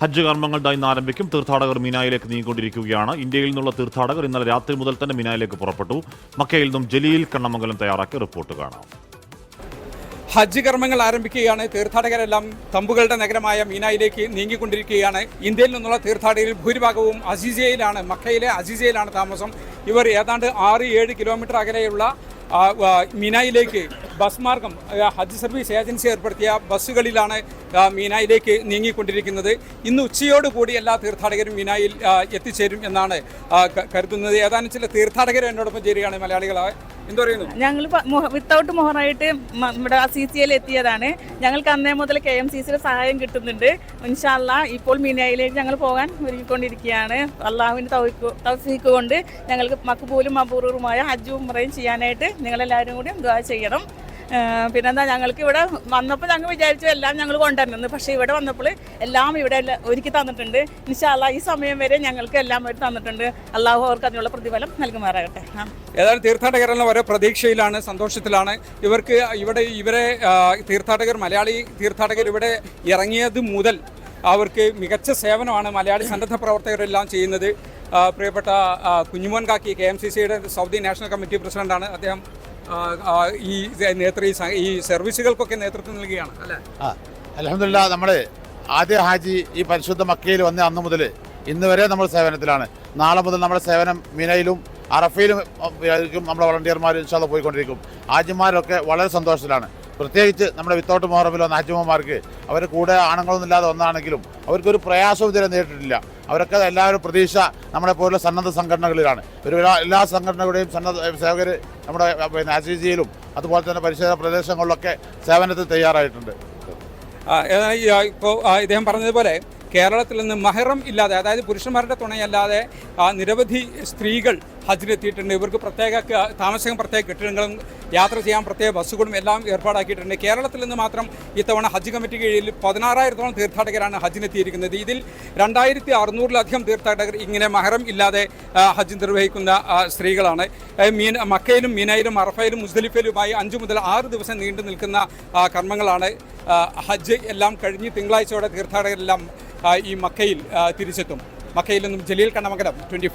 ഹജ്ജ് കർമ്മങ്ങളുടെ ഇന്ന് ആരംഭിക്കും. തീർത്ഥാടകർ മിനായിലേക്ക് നീങ്ങിക്കൊണ്ടിരിക്കുകയാണ്. ഇന്ത്യയിൽ നിന്നുള്ള തീർത്ഥാടകർ ഇന്നലെ രാത്രി മുതൽ തന്നെ മിനായിലേക്ക് പുറപ്പെട്ടു. മക്കയിൽ നിന്നും ജലീൽ കണ്ണമംഗലം തയ്യാറാക്കിയ റിപ്പോർട്ട് കാണാം. ഹജ്ജ് കർമ്മങ്ങൾ ആരംഭിക്കുകയാണ്. തീർത്ഥാടകരെല്ലാം തമ്പുകളുടെ നഗരമായ മീനായിലേക്ക് നീങ്ങിക്കൊണ്ടിരിക്കുകയാണ്. ഇന്ത്യയിൽ നിന്നുള്ള തീർത്ഥാടകരിൽ ഭൂരിഭാഗവും അസീസിയയിലാണ് മക്കയിലെ അസീസിയയിലാണ് താമസം. ഇവർ ഏതാണ്ട് ആറ് ഏഴ് കിലോമീറ്റർ അകലെയുള്ള മീനായിലേക്ക് ബസ് മാർഗം ഹജ്ജ് സർവീസ് ഏജൻസി ഏർപ്പെടുത്തിയ ബസ്സുകളിലാണ് മീനായിലേക്ക് നീങ്ങിക്കൊണ്ടിരിക്കുന്നത്. ഇന്ന് ഉച്ചയോടുകൂടി എല്ലാ തീർത്ഥാടകരും മീനായിൽ എത്തിച്ചേരും എന്നാണ് കരുതുന്നത്. ഏതാനും ചില തീർത്ഥാടകർ എന്നോടൊപ്പം ചേരുകയാണ് മലയാളികളായ എന്ത് പറയുന്നു? ഞങ്ങൾ വിത്തൗട്ട് മോഹറായിട്ട് നമ്മുടെ സി സി എൽ എത്തിയതാണ്. ഞങ്ങൾക്ക് അന്നേ മുതൽ കെ എം സി സിയുടെ സഹായം കിട്ടുന്നുണ്ട്. ഇൻഷാല്ല ഇപ്പോൾ മീനായിലേക്ക് ഞങ്ങൾ പോകാൻ ഒരുങ്ങിക്കൊണ്ടിരിക്കുകയാണ്. അള്ളാഹുവിന്റെ തൗഫീക്ക് കൊണ്ട് ഞങ്ങൾക്ക് മക്ബൂലും മബൂറുമായ ഹജ്ജും ഉംറയും ചെയ്യാനായിട്ട് നിങ്ങളെല്ലാവരും കൂടി ദുആ ചെയ്യണം. പിന്നെന്താ ഞങ്ങൾക്ക് ഇവിടെ വന്നപ്പോൾ ഞങ്ങൾ വിചാരിച്ചു എല്ലാം ഞങ്ങൾ കൊണ്ടുവരുന്നത് പക്ഷേ ഇവിടെ വന്നപ്പോൾ എല്ലാം ഇവിടെ ഒരുക്കി തന്നിട്ടുണ്ട്. ഇൻഷാല്ല ഈ സമയം വരെ ഞങ്ങൾക്ക് എല്ലാം അവർ തന്നിട്ടുണ്ട്. അള്ളാഹു അവർക്ക് അതിനുള്ള പ്രതിഫലം നൽകുമാറാകട്ടെ. ഏതായാലും തീർത്ഥാടകരെല്ലാം ഓരോ പ്രതീക്ഷയിലാണ് സന്തോഷത്തിലാണ്. ഇവർക്ക് ഇവിടെ ഇവരെ തീർത്ഥാടകർ മലയാളി തീർത്ഥാടകർ ഇവിടെ ഇറങ്ങിയത് മുതൽ അവർക്ക് മികച്ച സേവനമാണ് മലയാളി സന്നദ്ധ പ്രവർത്തകരെല്ലാം ചെയ്യുന്നത്. പ്രിയപ്പെട്ട Kunjumon Kakki K M C സിയുടെ സൗദി നാഷണൽ കമ്മിറ്റി പ്രസിഡന്റാണ് അദ്ദേഹം. ഈ നേതൃ ഈ സർവീസുകൾക്കൊക്കെ നേതൃത്വം നൽകുകയാണ്. അല്ലേ? അലഹമില്ല നമ്മൾ ആദ്യ ഹാജി ഈ പരിശുദ്ധ മക്കയിൽ വന്ന അന്ന് മുതൽ ഇന്ന് വരെ നമ്മൾ സേവനത്തിലാണ്. നാളെ മുതൽ നമ്മുടെ സേവനം മിനയിലും അറഫയിലും ആയിരിക്കും നമ്മുടെ വളണ്ടിയർമാർ ഇൻഷാല്ല പോയിക്കൊണ്ടിരിക്കും. ഹാജിമാരൊക്കെ വളരെ സന്തോഷത്തിലാണ്. പ്രത്യേകിച്ച് നമ്മുടെ വിത്തൗട്ട് മുഹറമിൽ വന്ന ഹാജിമാർക്ക് അവർ കൂടെ ആണുങ്ങളൊന്നും ഇല്ലാതെ ഒന്നാണെങ്കിലും അവർക്കൊരു പ്രയാസവും ഇതുവരെ നേരിട്ടിട്ടില്ല. അവരൊക്കെ എല്ലാവരും പ്രതീക്ഷ നമ്മളെ പോലുള്ള സന്നദ്ധ സംഘടനകളിലാണ്. ഒരു എല്ലാ സംഘടനകളുടെയും സന്നദ്ധ സേവകർ നമ്മുടെ പിന്നെ അതുപോലെ തന്നെ പരിശോധന പ്രദേശങ്ങളിലൊക്കെ സേവനത്തിൽ തയ്യാറായിട്ടുണ്ട്. ഇപ്പോൾ ഇദ്ദേഹം പറഞ്ഞതുപോലെ കേരളത്തിൽ നിന്ന് മഹറം ഇല്ലാതെ അതായത് പുരുഷന്മാരുടെ തുണയല്ലാതെ നിരവധി സ്ത്രീകൾ ഹജ്ജിലെത്തിയിട്ടുണ്ട്. ഇവർക്ക് പ്രത്യേക താമസിക്കാൻ പ്രത്യേക കെട്ടിടങ്ങളും യാത്ര ചെയ്യാൻ പ്രത്യേക ബസ്സുകളും എല്ലാം ഏർപ്പാടാക്കിയിട്ടുണ്ട്. കേരളത്തിൽ നിന്ന് മാത്രം ഇത്തവണ ഹജ്ജ് കമ്മിറ്റി കീഴിൽ പതിനാറായിരത്തോളം തീർത്ഥാടകരാണ് ഹജ്ജിനെത്തിയിരിക്കുന്നത്. ഇതിൽ രണ്ടായിരത്തി അറുന്നൂറിലധികം തീർത്ഥാടകർ ഇങ്ങനെ മഹറം ഇല്ലാതെ ഹജ്ജ് നിർവഹിക്കുന്ന സ്ത്രീകളാണ്. മീൻ മക്കയിലും മീനയിലും അറഫയിലും മുസ്ദലിഫയിലുമായി അഞ്ചു മുതൽ ആറ് ദിവസം നീണ്ടു നിൽക്കുന്ന കർമ്മങ്ങളാണ് ഹജ്ജ് എല്ലാം കഴിഞ്ഞ് തിങ്കളാഴ്ചയോടെ തീർത്ഥാടകരെല്ലാം ഈ മക്കയിൽ തിരിച്ചെത്തും. മക്കയിൽ നിന്നും ജലീൽ കണ്ണമംഗലം ട്വന്റി